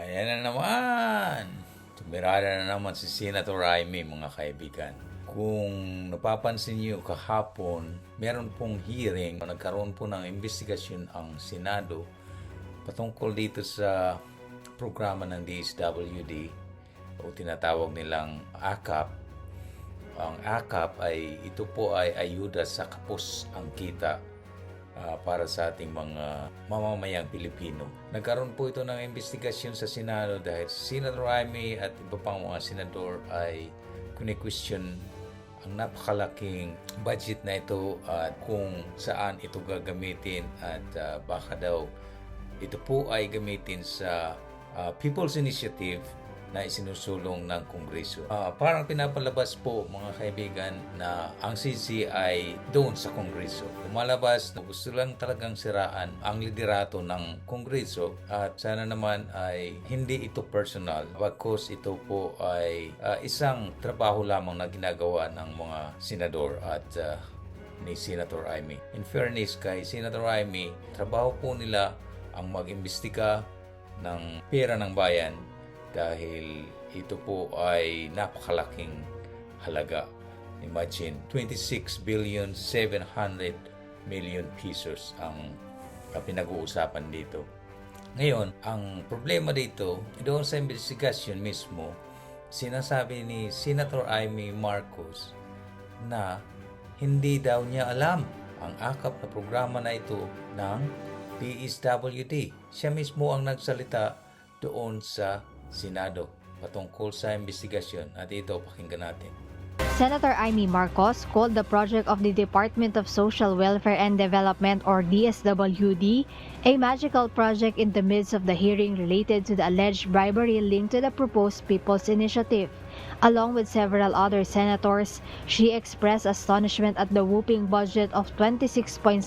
Ayan na naman. Tumirada na naman si Senator Raimi, mga kaibigan. Kung napapansin niyo kahapon, meron pong hearing, nagkaroon po ng investigasyon ang Senado patungkol dito sa programa ng DSWD o tinatawag nilang AKAP. Ang AKAP ay ito po ay ayuda sa kapos ang kita ah, para sa ating mga mamamayang Pilipino. Nagkaroon po ito ng investigasyon sa Senado dahil Senator Raimi at iba pang mga senador ay kuni-question ang napakalaking budget na ito at kung saan ito gagamitin at ah, baka daw ito po ay gamitin sa ah, People's Initiative na isinusulong ng Kongreso. Ah, parang pinapalabas po mga kaibigan na ang CC ay doon sa Kongreso. Lumalabas na gusto lang talagang siraan ang liderato ng Kongreso at sana naman ay hindi ito personal bagkus ito po ay ah, isang trabaho lamang na ginagawa ng mga senador at ah, ni Senator Amy. In fairness kay Senator Amy, trabaho po nila ang mag-imbestiga ng pera ng bayan dahil ito po ay napakalaking halaga. Imagine, 26 billion 700 million pesos ang pinag-uusapan dito. Ngayon, ang problema dito, doon sa investigasyon mismo, sinasabi ni Senator Amy Marcos na hindi daw niya alam ang akap na programa na ito ng PSWD. Siya mismo ang nagsalita doon sa Senado patungkol sa investigasyon at ito pakinggan natin. Senator Amy Marcos called the project of the Department of Social Welfare and Development or DSWD a magical project in the midst of the hearing related to the alleged bribery linked to the proposed People's Initiative. Along with several other senators, she expressed astonishment at the whooping budget of 26.7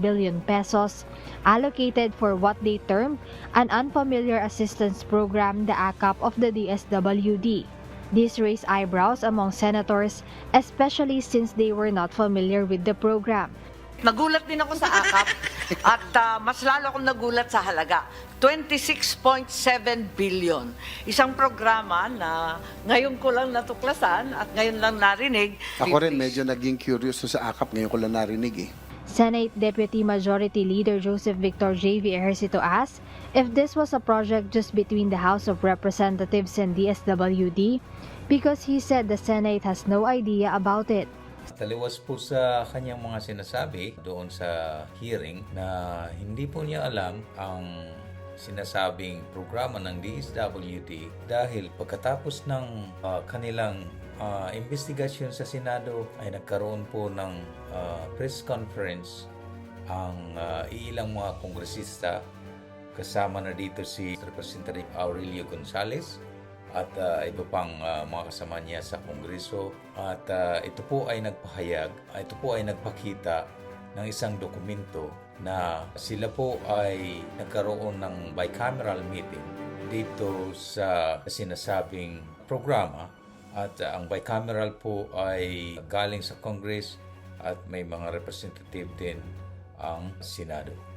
billion pesos allocated for what they termed an unfamiliar assistance program, the ACAP of the DSWD. This raised eyebrows among senators, especially since they were not familiar with the program. Nagulat din ako sa AKAP at ah, mas lalo akong nagulat sa halaga. 26.7 billion. Isang programa na ngayon ko lang natuklasan at ngayon lang narinig. Ako rin medyo naging curious sa akap ngayon ko lang narinig eh. Senate Deputy Majority Leader Joseph Victor J.V. Ejercito asked if this was a project just between the House of Representatives and DSWD because he said the Senate has no idea about it. Taliwas po sa kanyang mga sinasabi doon sa hearing na hindi po niya alam ang sinasabing programa ng DSWD dahil pagkatapos ng ah, kanilang ah, investigasyon sa Senado ay nagkaroon po ng ah, press conference ang ah, ilang mga kongresista kasama na dito si Representative Aurelio Gonzales at ah, iba pang ah, mga kasama niya sa Kongreso at ah, ito po ay nagpahayag, ah, ito po ay nagpakita ng isang dokumento na sila po ay nagkaroon ng bicameral meeting dito sa sinasabing programa at ah, ang bicameral po ay galing sa Congress at may mga representative din ang Senado.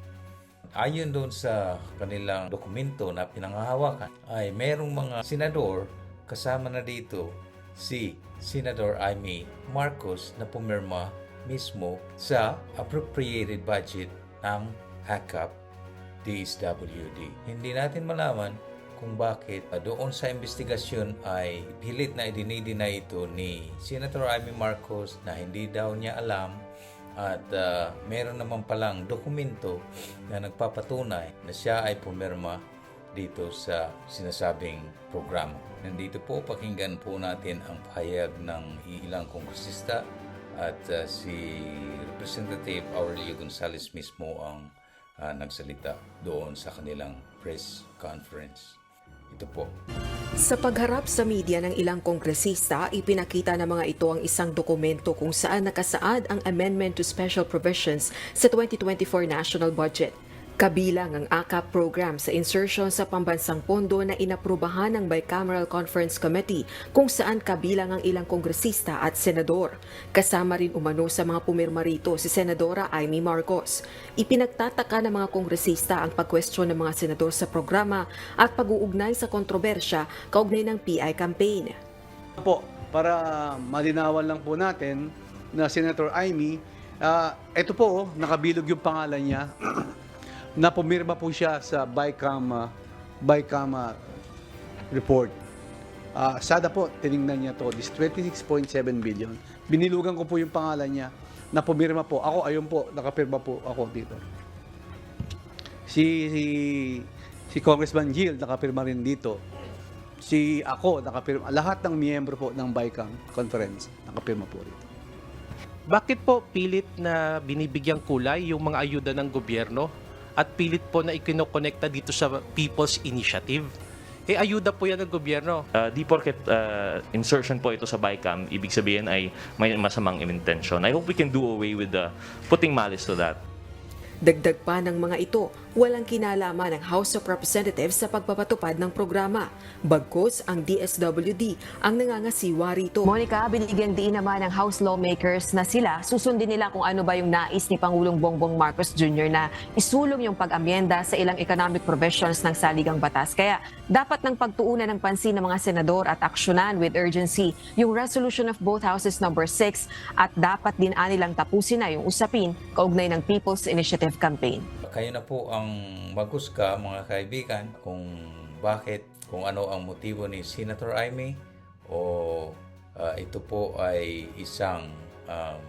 Ayon doon sa kanilang dokumento na pinangahawakan ay merong mga senador kasama na dito si Senator Amy Marcos na pumirma mismo sa appropriated budget ng HACCP DSWD. Hindi natin malaman kung bakit uh, doon sa investigasyon ay pilit na idinideny ito ni Senator Amy Marcos na hindi daw niya alam at uh, meron naman palang dokumento na nagpapatunay na siya ay pumirma dito sa sinasabing programa. Nandito po, pakinggan po natin ang pahayag ng ilang kongresista at uh, si Representative Aurelio Gonzales mismo ang uh, nagsalita doon sa kanilang press conference. Ito po. Sa pagharap sa media ng ilang kongresista, ipinakita ng mga ito ang isang dokumento kung saan nakasaad ang Amendment to Special Provisions sa 2024 National Budget. Kabilang ang AKAP program sa insertion sa pambansang pondo na inaprubahan ng Bicameral Conference Committee kung saan kabilang ang ilang kongresista at senador. Kasama rin umano sa mga pumirma rito si Senadora Amy Marcos. Ipinagtataka ng mga kongresista ang pagkwestiyon ng mga senador sa programa at pag-uugnay sa kontrobersya kaugnay ng PI campaign. po, para malinawan lang po natin na Senator Amy, ah, ito po, oh, nakabilog yung pangalan niya, na pumirma po siya sa BICAM, ah, BICAM ah, report. Ah, sada po, tiningnan niya to, this 26.7 billion. Binilugan ko po yung pangalan niya na pumirma po. Ako, ayun po, nakapirma po ako dito. Si, si, si Congressman Gil nakapirma rin dito si ako nakapirma lahat ng miyembro po ng BICAM conference nakapirma po rito. Bakit po pilit na binibigyang kulay yung mga ayuda ng gobyerno at pilit po na ikinokonekta dito sa People's Initiative? Eh, ayuda po yan ng gobyerno. Uh, di porket uh, insertion po ito sa BICAM, ibig sabihin ay may masamang intention. I hope we can do away with the putting malice to that. Dagdag pa ng mga ito, walang kinalaman ng House of Representatives sa pagpapatupad ng programa. Bagkus ang DSWD ang nangangasiwa rito. Monica, binigyan din naman ng House lawmakers na sila susundin nila kung ano ba yung nais ni Pangulong Bongbong Marcos Jr. na isulong yung pag-amyenda sa ilang economic provisions ng saligang batas. Kaya dapat ng pagtuunan ng pansin ng mga senador at aksyonan with urgency yung resolution of both houses number 6 at dapat din anilang tapusin na yung usapin kaugnay ng People's Initiative Campaign. Kayo na po ang maghusga mga kaibigan kung bakit, kung ano ang motibo ni Senator Amy o ah, ito po ay isang um,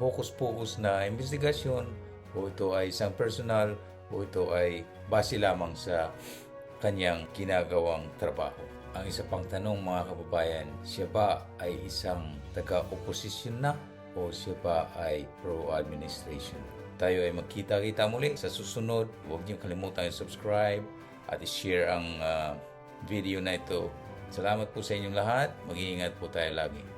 hokus-pokus na investigasyon o ito ay isang personal o ito ay base lamang sa kanyang ginagawang trabaho. Ang isa pang tanong mga kababayan, siya ba ay isang taga-oposisyon na o siya ba ay pro-administration? Tayo ay magkita-kita muli sa susunod. Huwag niyo kalimutan subscribe at i-share ang ah, video na ito. Salamat po sa inyong lahat. Mag-iingat po tayo lagi.